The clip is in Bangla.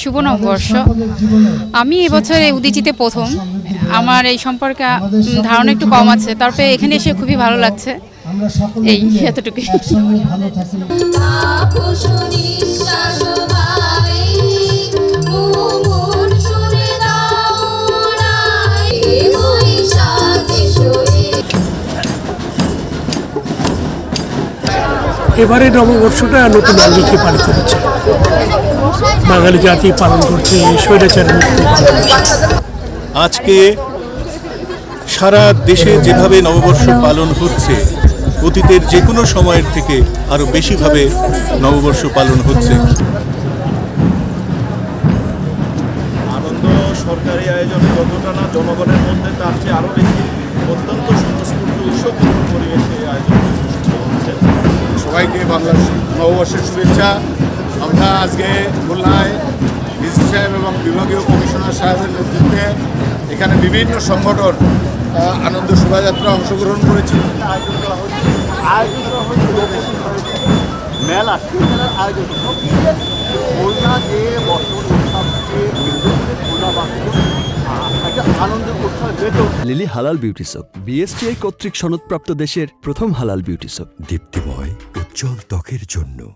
শুভ নববর্ষ। আমি এবছর এই উদিচিতে প্রথম। আমার এই সম্পর্কে ধারণা একটু কম আছে। তারপরে এখানে এসে খুবই ভালো লাগছে। এই, এতটুকুই। এবারে নববর্ষটা নতুন আঙ্গিকে পালিত হচ্ছে। বাঙালি জাতি পালন করছে স্বৈরাচার মুক্ত আজকে সারা দেশে যেভাবে নববর্ষ পালন হচ্ছে অতীতের যে কোনো সময়ের থেকে আরও বেশিভাবে নববর্ষ পালন হচ্ছে। আনন্দ সরকারি আয়োজনে যতটা না জনগণের মধ্যে তার চেয়ে আরও বেশি অত্যন্ত স্বতঃস্ফূর্ত উৎসবমুখর পরিবেশে আয়োজন হচ্ছে সবাইকে বাংলার নববর্ষের শুভেচ্ছা। আমরা আজকে খুলনায় ডিসি সাহেব এবং বিভাগীয় কমিশনার সাহেবের নেতৃত্বে এখানে বিভিন্ন সংগঠন আনন্দ শোভাযাত্রা অংশগ্রহণ করেছি। আয়োজন আয়োজন মেলা মেলার আয়োজন। খুলনা যে। লিলি হালাল বিউটি সোপ বিএসটিআই কর্তৃক সনদপ্রাপ্ত দেশের প্রথম হালাল বিউটি সোপ। দীপ্তিময় উজ্জ্বল ত্বকের জন্য।